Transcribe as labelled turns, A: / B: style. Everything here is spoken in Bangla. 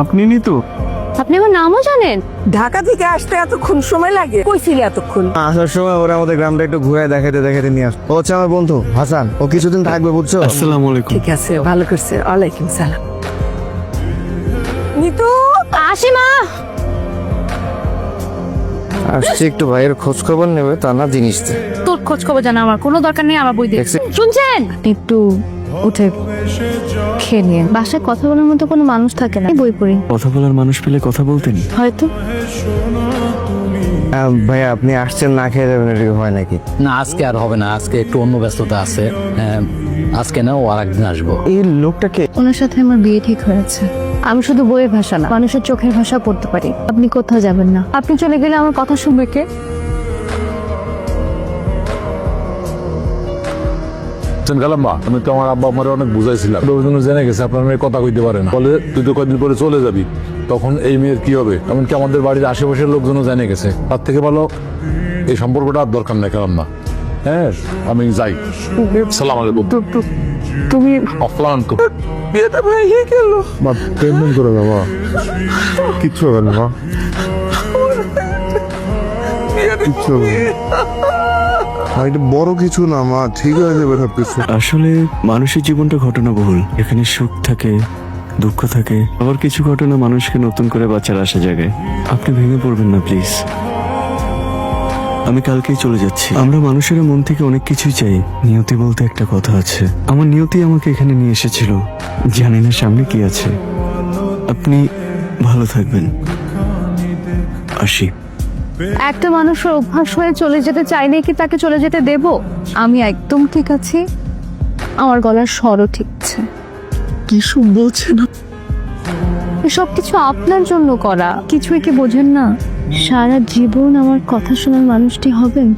A: আপনি নিতু?
B: আপনি আমার নামও জানেন?
C: ঢাকা থেকে আসতে এতক্ষণ সময় লাগে? কইছিলি এতক্ষণ?
D: আসার সময় ওরা আমাদের গ্রামটা একটু ঘুরে দেখাতে দেখাতে নিয়ে আস ও হচ্ছে আমার বন্ধু হাসান। ও কিছুদিন থাকবে বুঝছ?
A: আসসালামু আলাইকুম।
C: ঠিক আছে ভালো করছে। ওয়ালাইকুম সালাম। নিতু?
B: আসি মা
D: আসছে একটু ভাইয়ের খোঁজ খবর নেবে তা না জিনিস
B: তোর খোঁজ খবর জানা আমার কোনো দরকার নেই আমার বই
D: দেখছি।
B: শুনছেন? একটু উঠে খেয়ে নিয়ে। বাসায় কথা বলার মতো কোনো মানুষ থাকে না। বই পড়ি।
A: কথা বলার মানুষ পেলে কথা বলতেন?
B: হয়তো।
D: আপনি আসছেন না খেয়ে যাবেন এটা হয় নাকি?
E: না আজকে আর হবে না। আজকে একটু অন্য ব্যস্ততা আছে। আজকে না ও আর একদিন আসব।
D: এই লোকটাকে
B: ওনার সাথে আমার বিয়ে ঠিক হয়েছে। আমি শুধু বইয়ের ভাষা না মানুষের চোখের ভাষা পড়তে পারি। আপনি কোথাও যাবেন না। আপনি চলে গেলে আমার কথা শুনবে কে?
F: বুঝছেন কালাম্মা আমি তো আমার আব্বা আমার অনেক বুঝাইছিলাম। ওই জন্য জেনে গেছে আপনার মেয়ে কথা কইতে পারে না। বলে তুই তো কয়েকদিন পরে চলে যাবি। তখন এই মেয়ের কি হবে? এমনকি আমাদের বাড়ির আশেপাশের লোকজনও জেনে গেছে। তার থেকে ভালো এই সম্পর্কটা আর দরকার নেই কালাম্মা। হ্যাঁ আমি যাই। সালাম আলাইকুম।
A: তুমি
F: অফলান্ত
A: বিয়েটা ভেঙে গেল।
F: মা পেমেন্ট করে বাবা কিচ্ছু হবে না মা।
G: কিচ্ছু হবে না। এটা বড় কিছু না, মা। ঠিক হয়ে যাবে সব কিছু
A: আসলে মানুষের জীবনটা ঘটনাবহুল। এখানে সুখ থাকে, দুঃখ থাকে। আবার কিছু ঘটনা মানুষকে নতুন করে বাঁচার আশা জাগায়। আপনি ভেঙে পড়বেন না, প্লিজ। আমি কালকেই চলে যাচ্ছি। আমরা মানুষের মন থেকে অনেক কিছুই চাই। নিয়তি বলতে একটা কথা আছে। আমার নিয়তি আমাকে এখানে নিয়ে এসেছিল। জানি না সামনে কি আছে। আপনি ভালো থাকবেন। আসি।
B: একটা মানুষের অভ্যাস হয়ে চলে যেতে চাইলে কি তাকে চলে যেতে দেব? আমি একদম ঠিক আছি। আমার গলার স্বরও ঠিক আছে।
A: কি বলছে বলছেন
B: সব কিছু আপনার জন্য করা। কিছুই কি বোঝেন না? সারা জীবন আমার কথা শোনার মানুষটি হবেন?